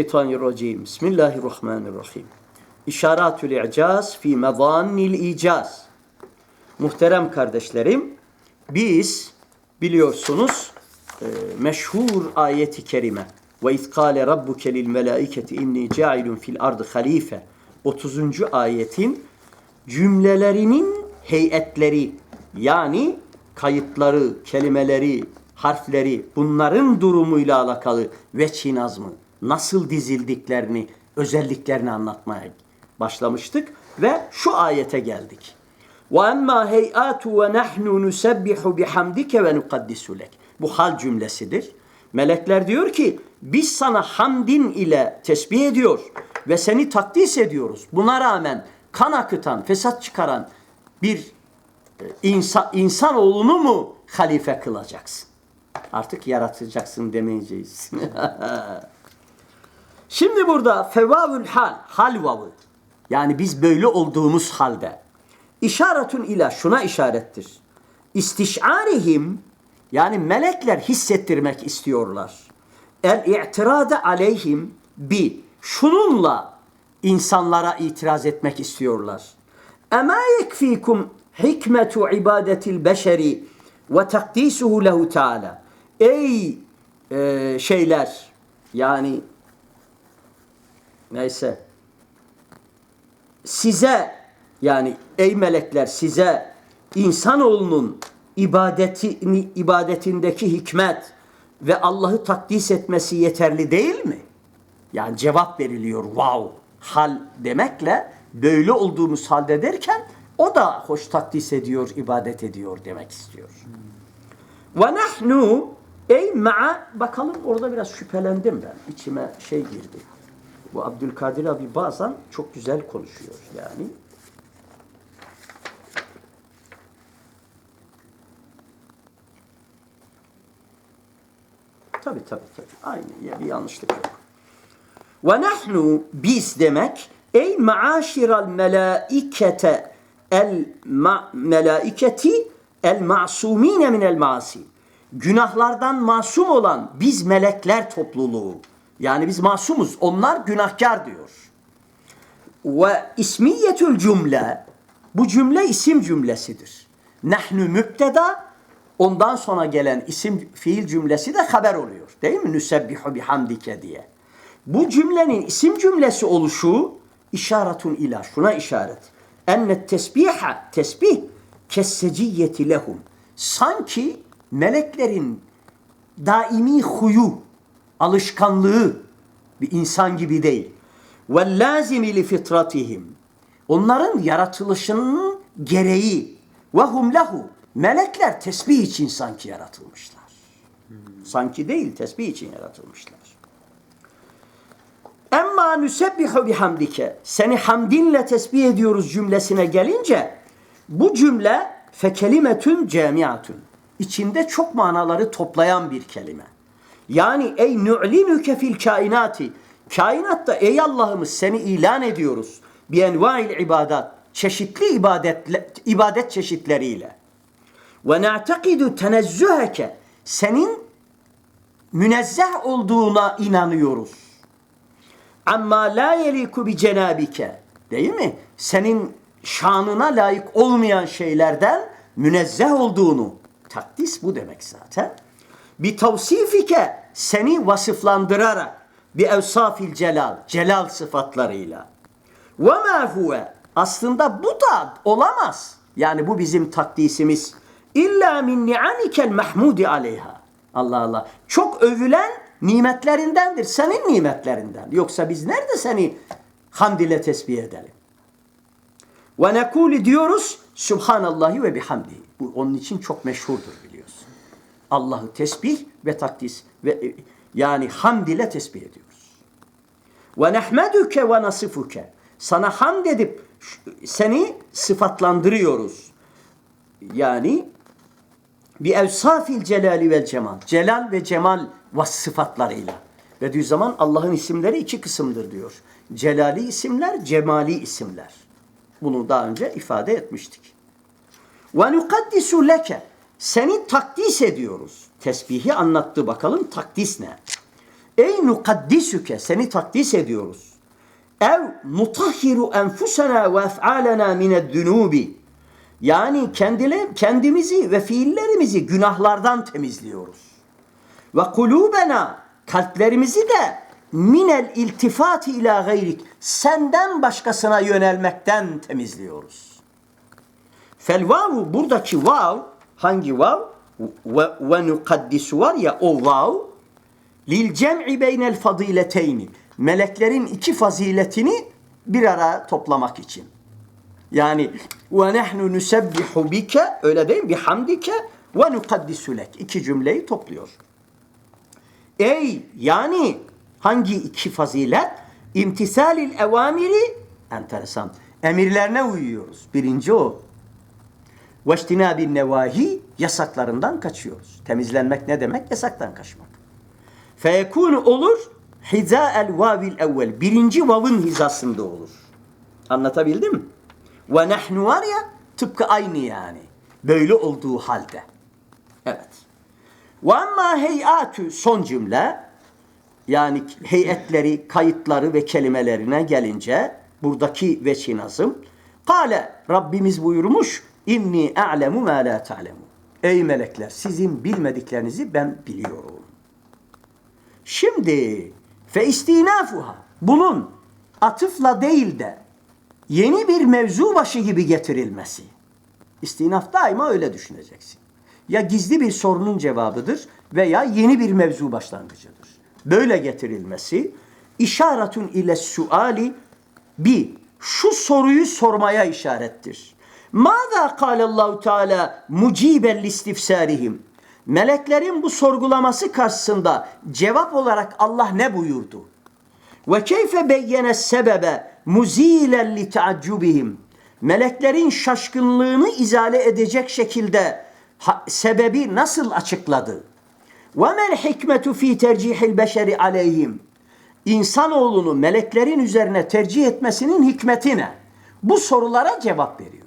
Şeytanirracim. Bismillahirrahmanirrahim. İşaratül i'caz fi mezannil icaz. Muhterem kardeşlerim, biz biliyorsunuz e, meşhur ayeti kerime ve izkale rabbuke lil melaiketi inni cailun fil ardı halife 30. ayetin cümlelerinin heyetleri yani kayıtları, kelimeleri, harfleri bunların durumuyla alakalı veçhi nazmı nasıl dizildiklerini, özelliklerini anlatmaya başlamıştık ve şu ayete geldik. وَاَمَّا هَيْئَاتُ وَنَحْنُ نُسَبِّحُ بِحَمْدِكَ وَنُقَدِّسُ لَكَ Bu hal cümlesidir. Melekler diyor ki biz sana hamdin ile tesbih ediyor ve seni takdis ediyoruz. Buna rağmen kan akıtan, fesat çıkaran bir e, insan, insanoğlunu mu halife kılacaksın? Artık yaratacaksın demeyeceğiz. Şimdi burada fevavül hal, hal vavı. Yani biz böyle olduğumuz halde. İşaretün ila şuna işarettir. İstişarihim yani melekler hissettirmek istiyorlar. El i'tirade aleyhim bi şununla insanlara itiraz etmek istiyorlar. Ema yekfikum hikmetu ibadetil beşeri ve takdisuhu lehu teala. Ey e, şeyler yani neyse size yani ey melekler size insanoğlunun ibadetini, ibadetindeki hikmet ve Allah'ı takdis etmesi yeterli değil mi? Yani cevap veriliyor wow hal demekle böyle olduğumuz halde derken o da hoş takdis ediyor, ibadet ediyor demek istiyor. Ve nahnu ey ma'a bakalım orada biraz şüphelendim ben. İçime şey girdi. Bu Abdülkadir abi bazen çok güzel konuşuyor yani. Tabi tabi tabi. Aynı ya yanlışlık yok. Ve nahnu biz demek ey maaşiral melaikete el ma melaiketi el masumine minel masi. Günahlardan masum olan biz melekler topluluğu. Yani biz masumuz. Onlar günahkar diyor. Ve ismiyetül cümle bu cümle isim cümlesidir. Nahnu mübteda ondan sonra gelen isim fiil cümlesi de haber oluyor. Değil mi? Nüsebbihu bihamdike diye. Bu cümlenin isim cümlesi oluşu işaretun ila şuna işaret. Enne tesbiha tesbih kesseciyeti lehum. Sanki meleklerin daimi huyu, alışkanlığı bir insan gibi değil. Ve li fitratihim. Onların yaratılışının gereği hum lehu. Melekler tesbih için sanki yaratılmışlar. Sanki değil, tesbih için yaratılmışlar. Emma nusebbihu bihamdike. Seni hamdinle tesbih ediyoruz cümlesine gelince bu cümle fekelimetün cemiatun. İçinde çok manaları toplayan bir kelime. Yani ey nu'linuke fil kainati. Kainatta ey Allah'ımız seni ilan ediyoruz. Bi enva'il ibadat. Çeşitli ibadet, ibadet çeşitleriyle. Ve na'takidu tenezzüheke. Senin münezzeh olduğuna inanıyoruz. Amma la yeliku bi cenabike. Değil mi? Senin şanına layık olmayan şeylerden münezzeh olduğunu. Takdis bu demek zaten. Bir tavsifike seni vasıflandırarak bir evsafil celal, celal sıfatlarıyla. Ve ma huve aslında bu da olamaz. Yani bu bizim takdisimiz. İlla min ni'amikel mahmudi aleyha. Allah Allah. Çok övülen nimetlerindendir. Senin nimetlerinden. Yoksa biz nerede seni hamd ile tesbih edelim? Ve nekuli diyoruz Subhanallahi ve bihamdihi. Bu onun için çok meşhurdur. Allah'ı tesbih ve takdis ve yani hamd ile tesbih ediyoruz. Ve nehmeduke ve nasifuke. Sana hamd edip seni sıfatlandırıyoruz. Yani bir evsafil celali vel cemal. Celal ve cemal vas sıfatlarıyla. Bediüzzaman Allah'ın isimleri iki kısımdır diyor. Celali isimler, cemali isimler. Bunu daha önce ifade etmiştik. Ve nukaddisu leke. Seni takdis ediyoruz. Tesbihi anlattı bakalım takdis ne? Ey nukaddisuke seni takdis ediyoruz. Ev nutahhiru enfusena ve ef'alena mined-dunubi. Yani kendile, kendimizi ve fiillerimizi günahlardan temizliyoruz. Ve kulubena kalplerimizi de minel iltifati ila gayrik senden başkasına yönelmekten temizliyoruz. Fel vavu buradaki vav hangi vav? Ve, ve nukaddisu var ya o vav lil cem'i beynel fazileteyni meleklerin iki faziletini bir ara toplamak için. Yani ve nahnu nusebbihu bike öyle değil mi? Bihamdike ve nukaddisu lek. İki cümleyi topluyor. Ey yani hangi iki fazilet? İmtisalil evamiri enteresan. Emirlerine uyuyoruz. Birinci o. İştinabin nevahi yasaklarından kaçıyoruz. Temizlenmek ne demek? Yasaktan kaçmak. Feyekunu olur hizael vavil evvel. Birinci vavın hizasında olur. Anlatabildim mi? Ve nahnu var ya tıpkı aynı yani. Böyle olduğu halde. Evet. Ve amma heyatü son cümle yani heyetleri, kayıtları ve kelimelerine gelince buradaki veçi nazım. Kale Rabbimiz buyurmuş inni a'lemu ma la ta'lemu. Ey melekler sizin bilmediklerinizi ben biliyorum. Şimdi fe istinafuha bunun atıfla değil de yeni bir mevzu başı gibi getirilmesi. İstinaf daima öyle düşüneceksin. Ya gizli bir sorunun cevabıdır veya yeni bir mevzu başlangıcıdır. Böyle getirilmesi işaretun ile suali bir şu soruyu sormaya işarettir. Mâzâ kâlallahu teâlâ muciben listifsârihim. Meleklerin bu sorgulaması karşısında cevap olarak Allah ne buyurdu? Ve keyfe beyyene sebebe muzilen li. Meleklerin şaşkınlığını izale edecek şekilde sebebi nasıl açıkladı? Ve mel hikmetu fi tercihil beşeri aleyhim. İnsanoğlunu meleklerin üzerine tercih etmesinin hikmeti ne? Bu sorulara cevap veriyor.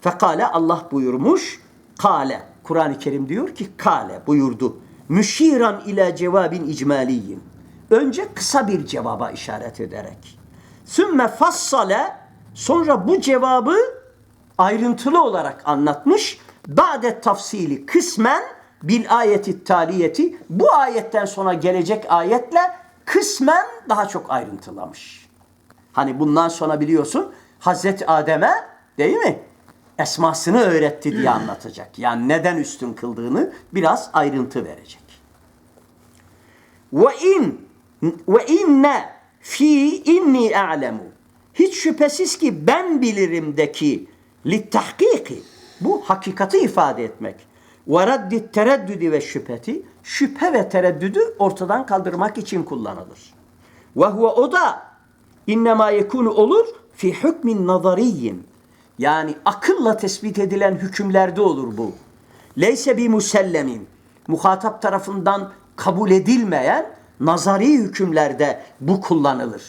Fekale Allah buyurmuş. Kale. Kur'an-ı Kerim diyor ki kale buyurdu. Müşiran ile cevabin icmaliyin. Önce kısa bir cevaba işaret ederek. Sümme fassale sonra bu cevabı ayrıntılı olarak anlatmış. Ba'de tafsili kısmen bil ayeti taliyeti bu ayetten sonra gelecek ayetle kısmen daha çok ayrıntılamış. Hani bundan sonra biliyorsun Hazreti Adem'e değil mi? Esmasını öğretti diye anlatacak. Yani neden üstün kıldığını biraz ayrıntı verecek. Ve in ve inne fi inni a'lemu. Hiç şüphesiz ki ben bilirimdeki li tahkiki bu hakikati ifade etmek. Ve raddi tereddüdü ve şüpheti şüphe ve tereddüdü ortadan kaldırmak için kullanılır. Ve huve o da innema yekunu olur fi hükmin nazariyin. Yani akılla tespit edilen hükümlerde olur bu. Leyse bi musellemin. Muhatap tarafından kabul edilmeyen nazari hükümlerde bu kullanılır.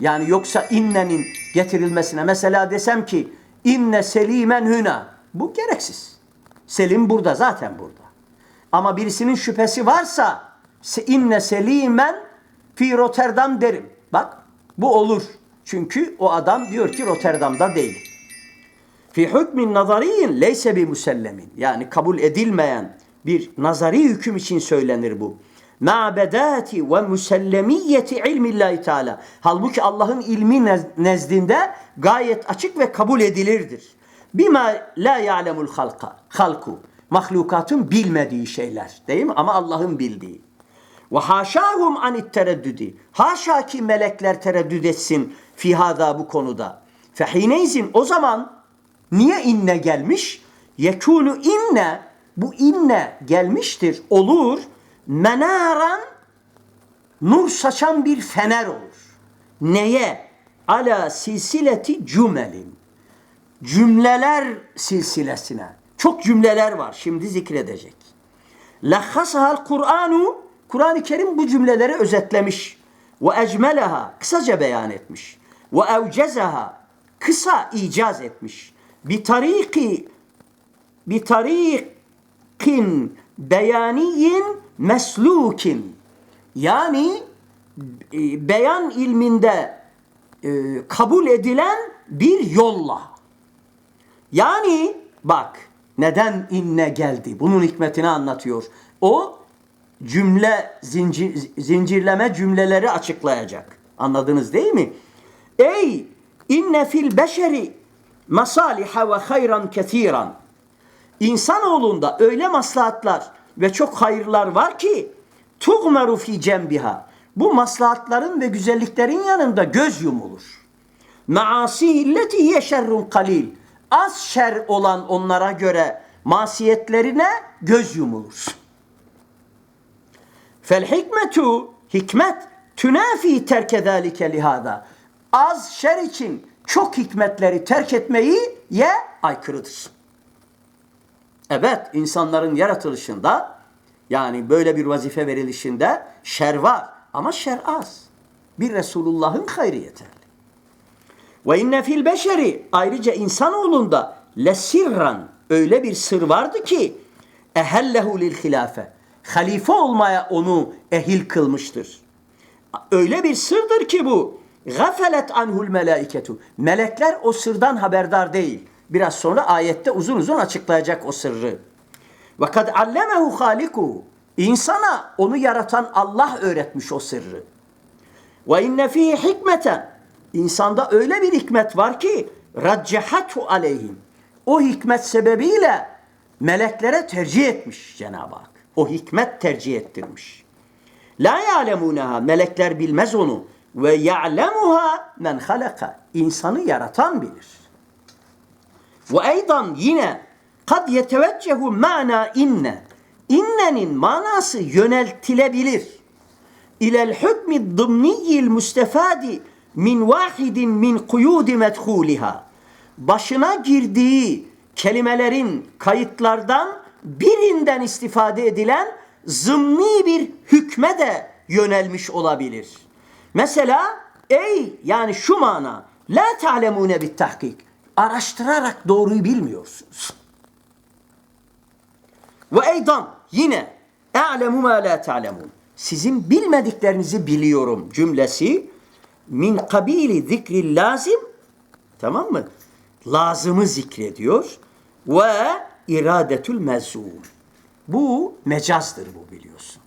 Yani yoksa innenin getirilmesine mesela desem ki inne selimen hüna. Bu gereksiz. Selim burada zaten burada. Ama birisinin şüphesi varsa inne selimen fi Rotterdam derim. Bak bu olur. Çünkü o adam diyor ki Rotterdam'da değil. Fi hükmin nazariyin leyse bi musellemin. Yani kabul edilmeyen bir nazari hüküm için söylenir bu. Ma'bedati ve musellemiyeti ilmillahi teala. Halbuki Allah'ın ilmi nez- nezdinde gayet açık ve kabul edilirdir. Bima la ya'lemul halka. Halku. Mahlukatın bilmediği şeyler. Değil mi? Ama Allah'ın bildiği. Ve haşahum anit tereddüdi. Haşa ki melekler tereddüt etsin fi hada bu konuda. Fehineyzin o zaman niye inne gelmiş? Yekunu inne bu inne gelmiştir. Olur. Menaran nur saçan bir fener olur. Neye? Ala silsileti cümelin. Cümleler silsilesine. Çok cümleler var. Şimdi zikredecek. Lahhasahal Kur'anu Kur'an-ı Kerim bu cümleleri özetlemiş. Ve ecmeleha kısaca beyan etmiş. Ve evcezaha kısa icaz etmiş. Bi tariki bi tarikin beyaniyin meslukin Yani e, beyan ilminde e, kabul edilen bir yolla. Yani bak neden inne geldi? Bunun hikmetini anlatıyor. O cümle zincir, zincirleme cümleleri açıklayacak. Anladınız değil mi? Ey inne fil beşeri masaliha ve hayran kethiran. İnsanoğlunda öyle maslahatlar ve çok hayırlar var ki tuğmeru fi cembiha. Bu maslahatların ve güzelliklerin yanında göz yumulur. Maasi illeti hiye şerrun kalil. Az şer olan onlara göre masiyetlerine göz yumulur. Fel hikmetu hikmet tünafi terke zâlike lihâdâ. Az şer için çok hikmetleri terk etmeyi ye aykırıdır. Evet insanların yaratılışında yani böyle bir vazife verilişinde şer var ama şer az. Bir Resulullah'ın hayrı yeterli. Ve inne fil beşeri ayrıca insanoğlunda lesirran öyle bir sır vardı ki ehellehu lil hilafe. Halife olmaya onu ehil kılmıştır. Öyle bir sırdır ki bu. Gafelet anhul melaiketu. Melekler o sırdan haberdar değil. Biraz sonra ayette uzun uzun açıklayacak o sırrı. Ve kad allemehu halikuhu. İnsana onu yaratan Allah öğretmiş o sırrı. Ve inne fihi hikmeten. İnsanda öyle bir hikmet var ki raccehatu aleyhim. O hikmet sebebiyle meleklere tercih etmiş Cenab-ı Hak. O hikmet tercih ettirmiş. La ya'lemunaha melekler bilmez onu ve ya'lemuha men halaka. İnsanı yaratan bilir. Ve eydan yine kad yeteveccehu mana inne. İnnenin manası yöneltilebilir. İlel hükmi dımniyil müstefadi min vahidin min kuyudi medhuliha. Başına girdiği kelimelerin kayıtlardan birinden istifade edilen zımni bir hükme de yönelmiş olabilir. Mesela ey yani şu mana la ta'lemune bit tahkik. Araştırarak doğruyu bilmiyorsunuz. Ve eydan yine e'lemu ma la ta'lemun. Sizin bilmediklerinizi biliyorum cümlesi min kabili zikri lazim tamam mı? Lazımı zikrediyor ve iradetül mezum. Bu mecazdır bu biliyorsun.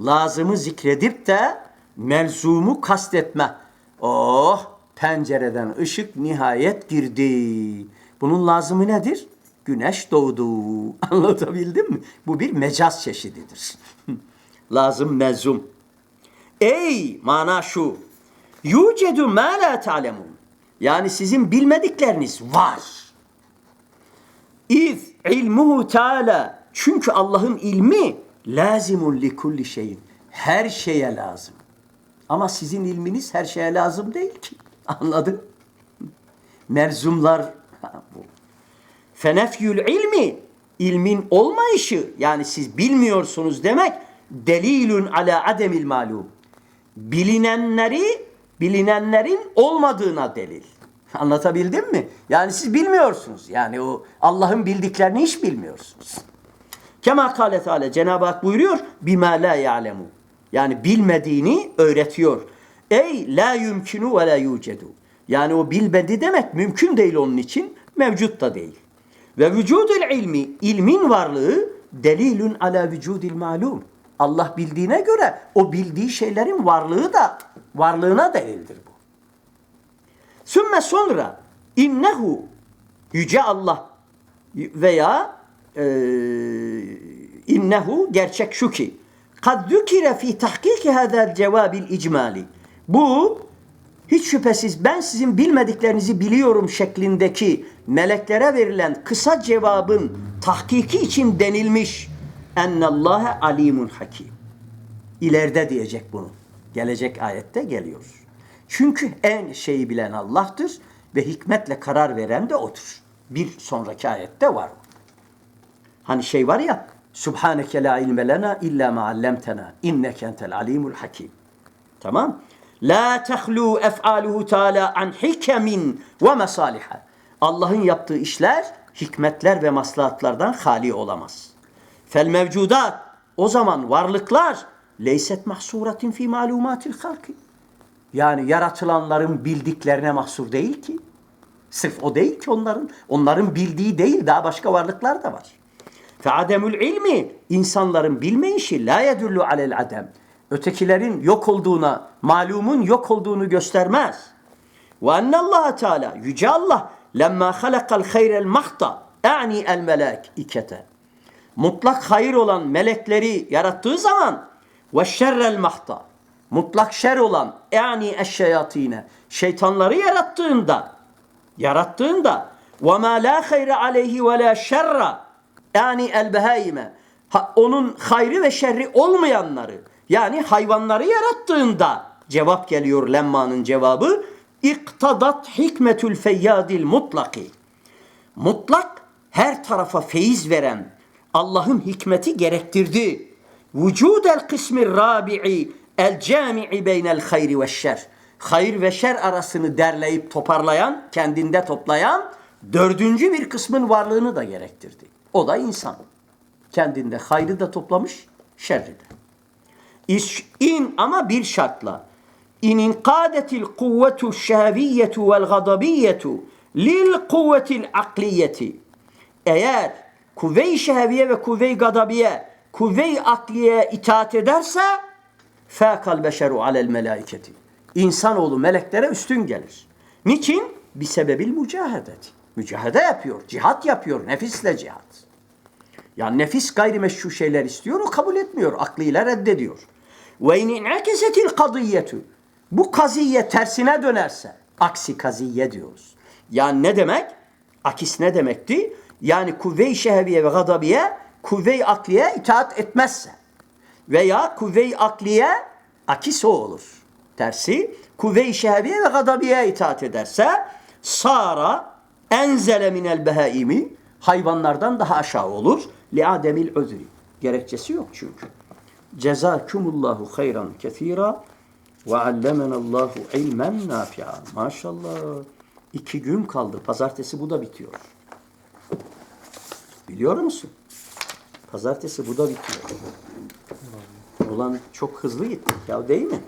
Lazımı zikredip de melzumu kastetme. Oh pencereden ışık nihayet girdi. Bunun lazımı nedir? Güneş doğdu. Anlatabildim mi? Bu bir mecaz çeşididir. Lazım mezum. Ey mana şu. Yucedu ma la ta'lemun. Yani sizin bilmedikleriniz var. İz ilmuhu teala. Çünkü Allah'ın ilmi lazimun li kulli şeyin. Her şeye lazım. Ama sizin ilminiz her şeye lazım değil ki. Anladın? Merzumlar bu. Fenefyül ilmi ilmin olmayışı yani siz bilmiyorsunuz demek delilun ala ademil malum. Bilinenleri bilinenlerin olmadığına delil. Anlatabildim mi? Yani siz bilmiyorsunuz. Yani o Allah'ın bildiklerini hiç bilmiyorsunuz. Kema kâle teâlâ Cenab-ı Hak buyuruyor bima la ya'lemu. Yani bilmediğini öğretiyor. Ey la yumkinu ve la yucedu. Yani o bilmedi demek mümkün değil onun için, mevcut da değil. Ve vücudul ilmi, ilmin varlığı delilun ala vücudil malum. Allah bildiğine göre o bildiği şeylerin varlığı da varlığına delildir bu. Sümme sonra innehu yüce Allah veya e, innehu gerçek şu ki kad zükire fi tahkiki hadal cevabil icmali. Bu hiç şüphesiz ben sizin bilmediklerinizi biliyorum şeklindeki meleklere verilen kısa cevabın tahkiki için denilmiş. Ennallâhe alimun hakim. İleride diyecek bunu. Gelecek ayette geliyor. Çünkü en şeyi bilen Allah'tır ve hikmetle karar veren de O'dur. Bir sonraki ayette var. Hani şey var ya Subhaneke la ilme lena illa ma allamtena inneke entel alimul hakim. Tamam? La tehlu ef'aluhu teala an hikemin ve mesaliha. Allah'ın yaptığı işler hikmetler ve maslahatlardan hali olamaz. Fel mevcudat o zaman varlıklar leyset mahsuratin fi malumatil halki. Yani yaratılanların bildiklerine mahsur değil ki. Sırf o değil ki onların. Onların bildiği değil daha başka varlıklar da var. Fe ademül ilmi insanların bilmeyişi la yedullu alel adem. Ötekilerin yok olduğuna, malumun yok olduğunu göstermez. Ve ennallaha teala yüce Allah lemma halakal hayrel mahta yani el melaikete. Mutlak hayır olan melekleri yarattığı zaman ve şerrel mahta mutlak şer olan yani eşşeyatine şeytanları yarattığında yarattığında ve ma la hayra aleyhi ve la şerra yani el behaime Ha- onun hayrı ve şerri olmayanları yani hayvanları yarattığında cevap geliyor lemmanın cevabı iktadat hikmetül feyyadil mutlaki mutlak her tarafa feyiz veren Allah'ın hikmeti gerektirdi. Vücudel kısmı rabi'i el cami'i beynel hayri ve şer. Hayır ve şer arasını derleyip toparlayan, kendinde toplayan dördüncü bir kısmın varlığını da gerektirdi. O da insan. Kendinde hayrı da toplamış, şerri de. İş, in ama bir şartla. İn inqadetil kuvvetu şehviyetu vel gadabiyetu lil kuvvetil akliyeti. Eğer kuvve-i şehviye ve kuvve-i gadabiye kuvve-i akliye itaat ederse fâkal beşeru alel melaiketi. İnsanoğlu meleklere üstün gelir. Niçin? Bir sebebil mücahedeti. Mücahede yapıyor, cihat yapıyor, nefisle cihat. Yani nefis gayrimeşru şeyler istiyor, o kabul etmiyor. Aklıyla reddediyor. Ve in in'akesetil kadiyyetu. Bu kaziye tersine dönerse, aksi kaziye diyoruz. Yani ne demek? Akis ne demekti? Yani kuvve-i şehviye ve gadabiye kuvve-i akliye itaat etmezse veya kuvve-i akliye akis o olur. Tersi kuvve-i şehviye ve gadabiye itaat ederse sara enzele minel behaimi hayvanlardan daha aşağı olur. Li ademil özri. Gerekçesi yok çünkü. Cezakumullahu hayran kethira ve allemenallahu ilmen nafi'a. Maşallah. İki gün kaldı. Pazartesi bu da bitiyor. Biliyor musun? Pazartesi bu da bitiyor. Ulan çok hızlı gittik ya değil mi?